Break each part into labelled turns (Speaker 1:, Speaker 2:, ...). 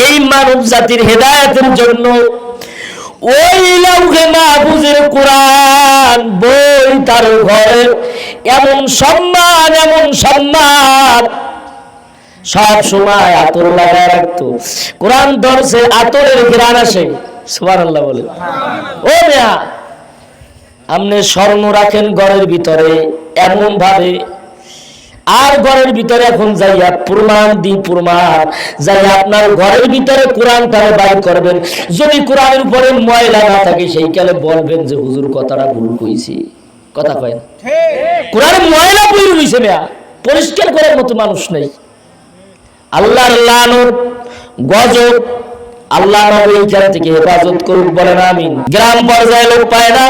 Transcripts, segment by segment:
Speaker 1: এই মানব জাতির হেদায়তের জন্য ওই লাউহে মাহফুজের কোরআন, বই, তার ঘরে, এমন সম্মান এমন সম্মান সব সময় আতর লাগায় রাখতো। কোরআন ধরছে আতরের ঘ্রাণ আসে, সুবহানাল্লাহ বলে। ও মেয়া, আপনি স্বর্ণ রাখেন ঘরের ভিতরে এমন ভাবে আর ঘরের ভিতরে এখন যাইয়া প্রমাণ দি প্রমাণ। যাই আপনার ঘরের ভিতরে কোরআন তাহলে বাইর করবেন। যদি কোরআনের উপরে ময়লা না থাকে সেই কালে বলবেন যে হুজুর কথাটা ভুল কইছি। কথা কয় না? কোরআনে ময়লা বই রইছে মেয়া। পরিষ্কার করার মতো মানুষ নেই। আল্লাহর লানত গজব আল্লাহ এইখান থেকে হেফাজত করুক বলেন আমিন। গ্রাম পর্যায়ে লোক পায় না।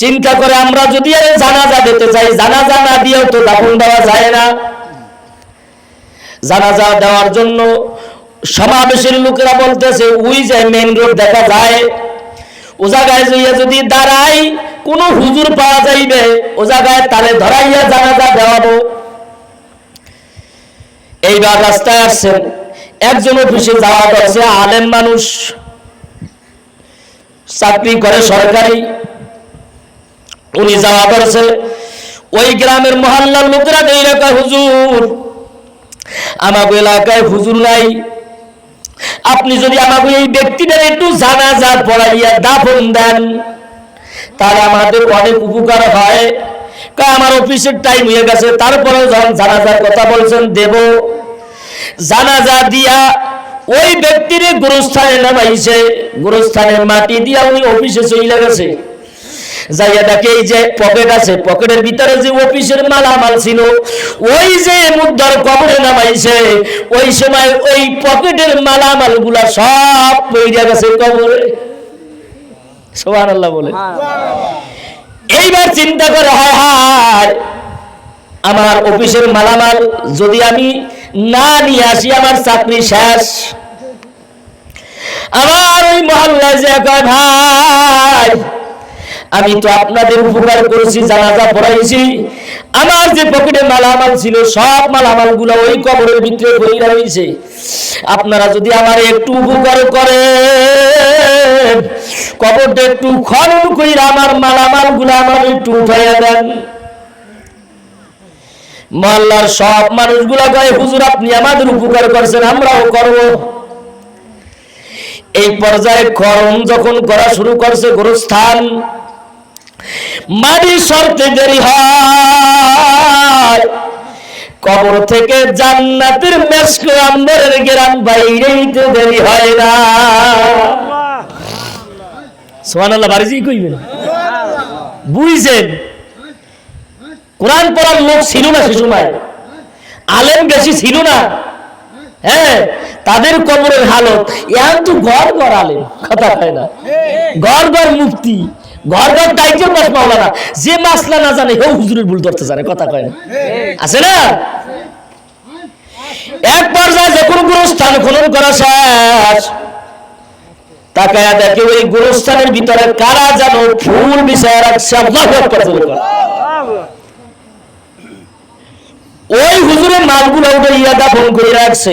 Speaker 1: চিন্তা করে আমরা যদি জানাজা দিতে চাই, জানাজা না দিয়েও তো দাফন দেওয়া যায় না। জানাজা দেওয়ার জন্য সমাবেশের লোকেরা বলতেছে, ওই যে মেন রোড দেখা যায়। ও জায়গায় যাইয়া যদি দাঁড়াই কোন হুজুর পাওয়া যাইবে, ও জায়গায় তালে ধরাইয়া জানাজা দেওয়াবো। এইবার রাস্তায় আসছেন। একজন অফিসে যাওয়া করছে, আলেম মানুষ। চাকরি করে সরকারি। উনি যাওয়া করছে। ওই গ্রামের মহল্লার লোকেরা এই এলাকায় হুজুর আমাকে এলাকায় হুজুর নাই। আপনি যদি আমাকে এই ব্যক্তিটার একটু জানাজা পড়াইয়া দাফন দেন, তাহলে আমাদের অনেক উপকার হয়। আমার অফিসের টাইম হয়ে গেছে, তারপরেও যখন জানাজার কথা বলছেন, দেব। জানাজা দিয়া ওই ব্যক্তির গুরুস্থানে নামাইছে। গুরুস্থানের মাটি দিয়া উনি অফিসে চলে গেছে। যাইয়া দেখে এই যে পকেট আছে পকেটের ভিতরে যে অফিসের মালামাল ছিল ওই যে মুদ্রার কবরে নামাইছে ওই সময় ওই পকেটের মালামালগুলা সব পইরা গেছে কবরে। বলে। এইবার চিন্তা করে হায় হায় আমার অফিসের মালামাল যদি আমি না নিয়ে আসি আমার চাকরি শেষ। আমার ওই মহল্লায় যে ভাই আমি তো আপনাদের উপকার করেছি, জানাজা পড়াইছি। আমার যে পকেটে মালামাল ছিল, সব মালামালগুলো ওই কবরের ভিতরে বইরা রয়েছে আপনারা যদি আমার একটু উপকার করেন, কবরটা একটু খনন কইরা আমার মালামালগুলো আমার একটু উঠাইয়া দেন। মহল্লার সব মানুষগুলা গায়ে হুজুর, আপনি আমাদের উপকার করছেন, আমরাও করব। এই পর্যায়ে খরম যখন করা শুরু করছে গোরস্থান মাটি সরতে দেরি হয়। কবর থেকে জান্নাতের মেস্ক আন্দরের গ্রাম বাইরেই তো দেরি হয় না। সোহানাল্লাহ বাড়িজি কইবেন? বুঝছেন কোরআন পড়ার লোক ছিল না সে সময়। আলেম বেশি ছিল না। হ্যাঁ তাদের কবরের হালত এখন তো ঘর ঘর আলেম, কথা হয় না। ঘর ঘর মুক্তি ঘর ঘর টাইটেল মাস মাওলানা। যে মাসলা না জানে হেউ হুজুরের ভুল ধরতে জানে, কথা কয় না। আছে না? এক পর্যায়ে যখন গুরুস্থান, খনন করা শেষ। তাকায়া দেখে ওই গুরুস্থানের ভিতরে কারা যেন ফুল বিষয় রাখছে। ওই হুজুরের মালগুলো উঠে ইয়া দাফন করে রাখছে।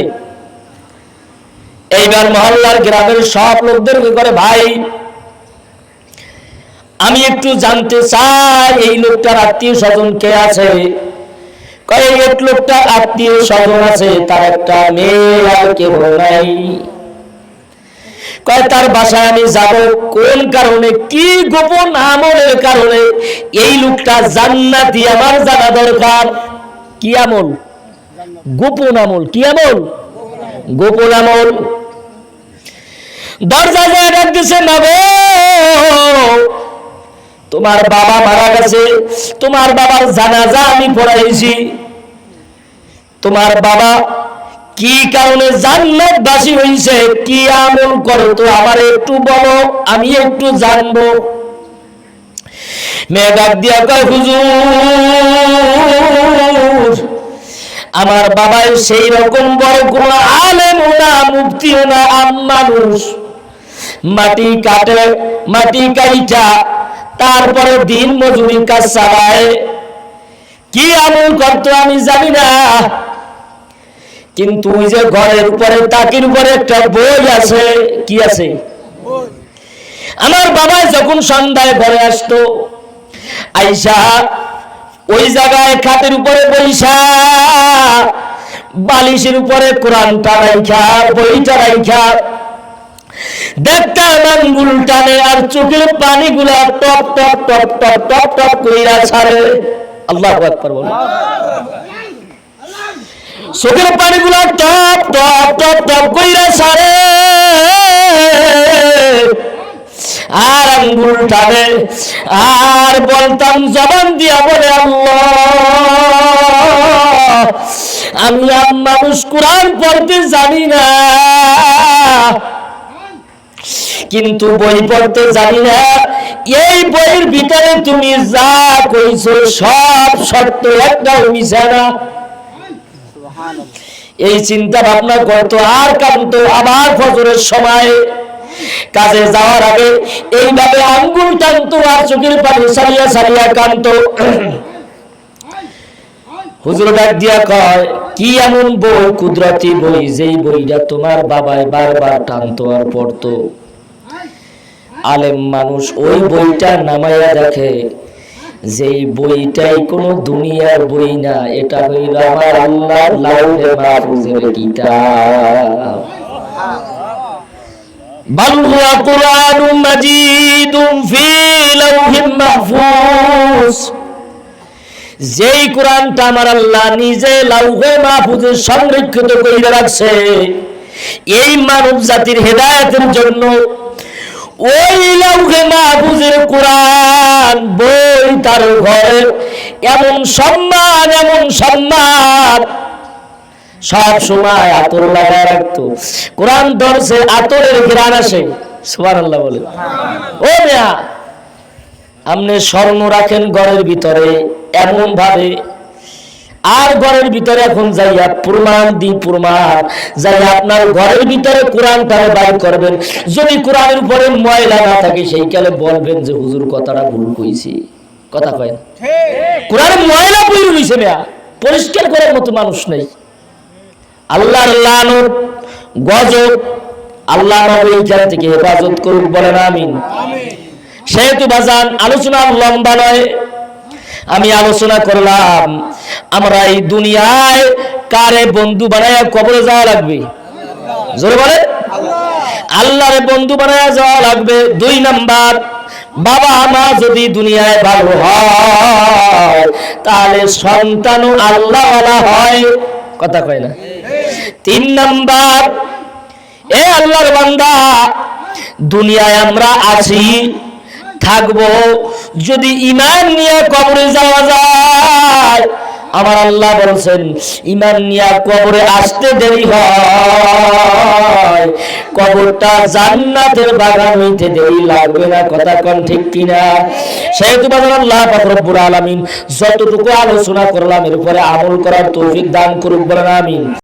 Speaker 1: এইবার মহল্লার গ্রামের সব লোকদেরকে করে, ভাই আমি একটু জানতে চাই, এই লোকটার আত্মীয় স্বজন কে আছে? কয় এক লোকটা আত্মীয় স্বজন আছে, তার একটা মেয়ে আর কেউ নাই। কয়, তার বাসায় আমি যাব কোন কারণে, কি গোপন আমলের কারণে? এই লোকটা জান্নাতি, আমার জানা দরকার। কি আমল? গোপন আমল, কি আমল? গোপন আমল। দরজা যায় ডাক দিছে না তোমার বাবা মারা গেছে, তোমার বাবার জানাজা আমি পড়াইছি। তোমার বাবা কি কারণে জান্নাতবাসী হইছে, কি আমল করো, তো আমার একটু বলো, আমি একটু জানব। মেয়ে দিয়া কয়, হুজুর, আমার বাবাই সেই রকম বড় কোন আলেম না মুক্তিও না, আম মানুষ। মাটি কাটে, মাটি কাইটা তারপরে দিন মজুরি কাজ চালায়। কি আমল করতো আমি জানি না। কিন্তু ওই যে ঘরের উপরে, তাকির উপরে একটা বই আছে। কি আছে? আমার বাবা যখন সন্ধ্যায় ঘরে আসতো, আইসা ওই জায়গায় খাতের উপরে বৈশা বালিশের উপরে কোরআনটা রাইখা, বইটা রাইখা। দেখতাম আঙ্গুল টানে আর চোখের পানিগুলা টপ টপ টপ টপ টপ টপ কইরা ছাড়ে। আল্লাহ আকবার বলো চোখের পানিগুলা টপ টপ টপ টপ কইরা ছাড়ে। আর আঙ্গুল টানে আর বলতাম জবান দিয়া বলে, আল্লাহ, আমি আর মানুষ কোরআন পড়তে জানি না। কিন্তু বই পড়তে জানি না। এই বইয়ের ভিতরে তুমি যা কইছো সব সত্য একটাও মিশে না এই চিন্তা ভাবনা করতো আর কাঁদতো আবার ফজরের সময়। কাজে যাওয়ার আগে এইভাবে আঙ্গুল টানতো আর চোখের পানি সারিয়া সারিয়া কাঁদতো। হুজুর ডাক দিয়া কয়, কি এমন বই কুদরতি বই, যেই বইটা তোমার বাবাই বারবার টানতো আর পড়তো? আলেম মানুষ ওই বইটা নামাইয়া দেখে, যেই বইটাই কোনো দুনিয়ার বই না, এটা হইল আমার আল্লাহর লাউহে মাহফুজের কিতাব। যেই কোরআনটা আমার আল্লাহ নিজে লাউহে মাহফুজে সংরক্ষিত করে রাখছে, এই মানব জাতির হেদায়েতের জন্য ওই কোরআন, বই তার ঘরে এমন সম্মান এমন সম্মান। সব সময় আতর লাগায় রাখতো। কোরআন ধরছে আতরের ঘিরান আসে। সুবহানাল্লাহ বলে ও আপনি স্বর্ণ রাখেন ঘরের ভিতরে এমন ভাবে আর ঘরের ভিতরে এখন যাইয়া প্রমাণ দি প্রমাণ। যাইয়া আপনার ঘরের ভিতরে কোরআনটারে বাইর করবেন। যদি কোরআনের উপরে ময়লা না থাকে সেই কালে বলবেন যে হুজুর কথাটা ভুল কইছি। কথা কয় না? কোরআনে ময়লা বই রইছে মেয়া। পরিষ্কার করার মতো মানুষ নেই। আল্লাহর লানত গজব আল্লাহ এইখান থেকে হেফাজত করুক বলেন আমিন। সেহেতু বাজান আলোচনা লম্বা নয়। আমি আলোচনা করলাম, আমরা এই দুনিয়ায় কারে বন্ধু বানায় কবরে যাওয়া লাগবে? জোরে বলে আল্লাহরে বন্ধু বানায় যাওয়া লাগবে। দুই নাম্বার, বাবা মা যদি দুনিয়ায় ভালো হয়, তাহলে সন্তানও আল্লাহ হয়। কথা কয় না। তিন নাম্বার, এ আল্লাহর বান্দা, দুনিয়ায় আমরা আছি। থাকব। যদি ইমান নিয়ে কবরে যাওয়া যায়, আমার আল্লাহ বলছেন ইমান নিয়ে কবরে আসতে দেরি হয়। কবরটা জান্নাতের বাগান হইতে দেরি লাগবে না, কথা কোন ঠিক কিনা? সেহেতু বাজার আল্লাহ রব্বুল আলামিন, যতটুকু আলোচনা করলাম, এর উপরে আমল করার তৌফিক দান করুক বলেন, আমিন।